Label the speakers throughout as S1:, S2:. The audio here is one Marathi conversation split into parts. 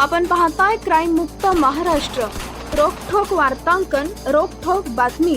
S1: आपण पाहताय क्राईम मुक्त महाराष्ट्र. रोखोक वार्तांकन रोखोक बातमी.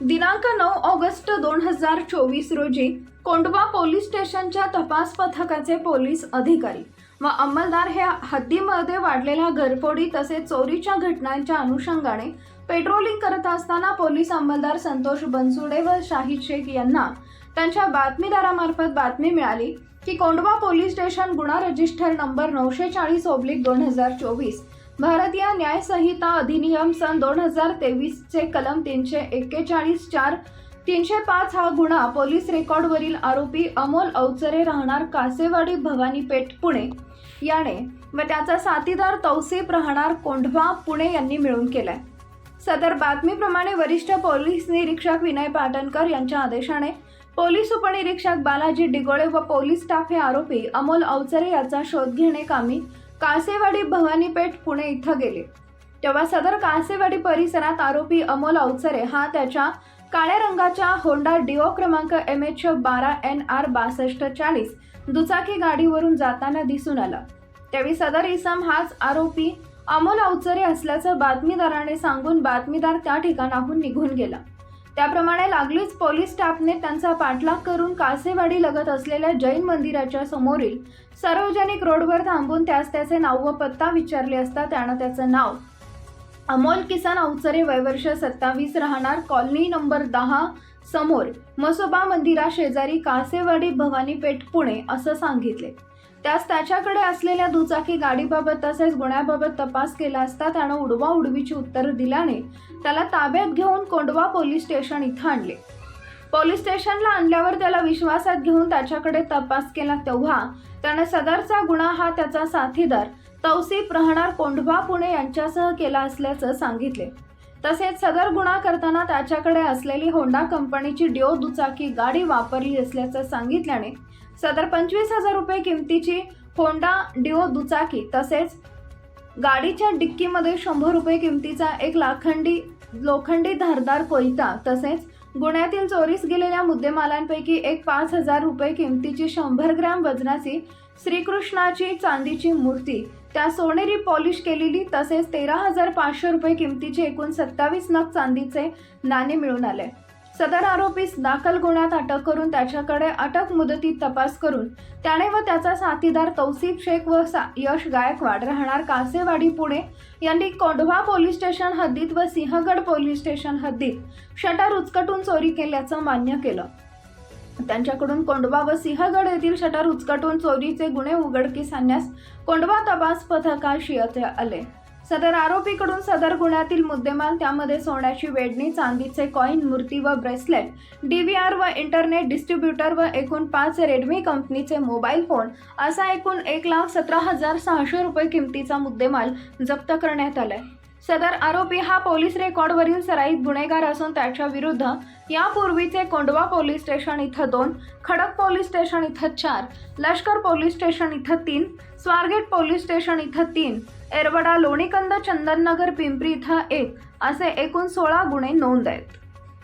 S1: दिनांक नऊ ऑगस्ट दोन हजार चोवीस रोजी कोंडवा पोलीस स्टेशनच्या तपास पथकाचे पोलीस अधिकारी व अंमलदार हे हद्दीमध्ये वाढलेल्या घरफोडी तसेच चोरीच्या घटनांच्या अनुषंगाने पेट्रोलिंग करत असताना पोलीस अंमलदार संतोष बनसुडे व शाहिद शेख यांना त्यांच्या बातमीदारामार्फत बातमी मिळाली. की कोंडवा पोलीस स्टेशन गुन्हा रजिस्टर नंबर नऊशे चाळीस ओब्लिक दोन हजार चोवीस. भारतीय न्यायसंहिता अधिनियम सन दोन हजार तेवीसचे कलम तीनशे एक्केचाळीस चार तीनशे पाच हा गुन्हा पोलीस रेकॉर्डवरील आरोपी अमोल अवचरे राहणार कासेवाडी भवानीपेठ पुणे. याने व त्याचा साथीदार तौसिफ राहणार कोंढवा पुणे यांनी मिळून केलाय. सदर बातमीप्रमाणे वरिष्ठ पोलीस निरीक्षक विनय पाटणकर यांच्या आदेशाने पोलीस उपनिरीक्षक बालाजी डिगोळे व पोलीस स्टाफ हे आरोपी अमोल अवचरे याचा शोध घेणे कामी कासेवाडी भवानीपेठ पुणे इथं गेले. तेव्हा सदर कासेवाडी परिसरात आरोपी अमोल अवचरे हा त्याच्या काळ्या रंगाच्या होंडा डिओ क्रमांक एम एच बारा एन आर बासष्ट चाळीस दुचाकी गाडीवरून जाताना दिसून आला. त्यावेळी सदर इसम हाच आरोपी अमोल अवचरे असल्याचं बातमीदाराने सांगून बातमीदार त्या ठिकाणाहून निघून गेला. त्याप्रमाणे लागलीच पोलीस स्टाफने त्यांचा पाठलाग करून कासेवाडी लगत असलेल्या जैन मंदिराच्या समोरील सार्वजनिक रोडवर थांबून त्यास त्याचे नाव व पत्ता विचारले असता त्यानं त्याचं नाव अमोल किसान अवचरे वयवर्ष सत्तावीस राहणार कॉलनी नंबर दहा समोर मसोबा मंदिरा शेजारी कासेवाडी भवानीपेठ पुणे असं सांगितले. त्यास त्याच्याकडे असलेल्या दुचाकी गाडीबाबत तसेच गुन्ह्याबाबत तपास केला असता त्यानं उडवा उडवीची उत्तर दिल्याने त्याला ताब्यात घेऊन कोंडवा पोलीस स्टेशन इथं आणले. पोलीस स्टेशनला आणल्यावर त्याला विश्वासात घेऊन त्याच्याकडे तपास केला तेव्हा त्याने सदरचा गुन्हा हा त्याचा साथीदार तौसिफ रहणार कोंढवा पुणे यांच्यासह केला असल्याचं सांगितले. तसेच सदर गुन्हा करताना त्याच्याकडे असलेली होंडा कंपनीची डिओ दुचाकी गाडी वापरली असल्याचं सांगितल्याने सदर पंचवीस हजार रुपये किमतीची होंडा डिओ दुचाकी तसेच गाडीच्या डिक्कीमध्ये शंभर रुपये किमतीचा एक लाखंडी लोखंडी धारदार कोयता तसेच गुन्ह्यातील चोरीस गेलेल्या मुद्देमालांपैकी एक पाच हजार रुपये किमतीची शंभर ग्रॅम वजनाची श्रीकृष्णाची चांदीची मूर्ती त्या सोनेरी पॉलिश केलेली तसेच तेरा हजार पाचशे रुपये किमतीचे एकूण सत्तावीस नग चांदीचे नाणे मिळून आले. सदर आरोपीस दाखल गुन्ह्यात अटक करून त्याच्याकडे अटक मुदतीत तपास करून त्याने व त्याचा साथीदार तौसिफ शेख व सा- यश गायकवाड राहणार कासेवाडी पुणे यांनी कोंढवा पोलीस स्टेशन हद्दीत व सिंहगड पोलीस स्टेशन हद्दीत शटर उचकटून चोरी केल्याचं मान्य केलं. त्यांच्याकडून कोंडवा व सिंहगड येथील शटर उचकटून चोरीचे गुन्हे उघडकीस आणण्यास कोंडवा तपास पथकाशी येथे आले. सदर आरोपीकडून सदर गुन्ह्यातील मुद्देमाल त्यामध्ये सोन्याची वेडणी चांदीचे कॉईन मूर्ती व ब्रेसलेट डीव्हीआर व इंटरनेट डिस्ट्रीब्युटर व एकूण पाच रेडमी कंपनीचे मोबाईल फोन असा एकूण एक लाख सतरा हजार सहाशे रुपये किमतीचा मुद्देमाल जप्त करण्यात आलाय. सदर आरोपी हा पोलीस रेकॉर्डवरील सराईत गुन्हेगार असून त्याच्या विरुद्ध यापूर्वीचे कोंडवा पोलीस स्टेशन इथं दोन खडक पोलीस स्टेशन इथं चार लष्कर पोलीस स्टेशन इथं तीन स्वारगेट पोलीस स्टेशन इथं तीन एरवडा लोणीकंद चंदननगर पिंपरी इथं एक असे एकूण सोळा गुन्हे नोंद आहेत.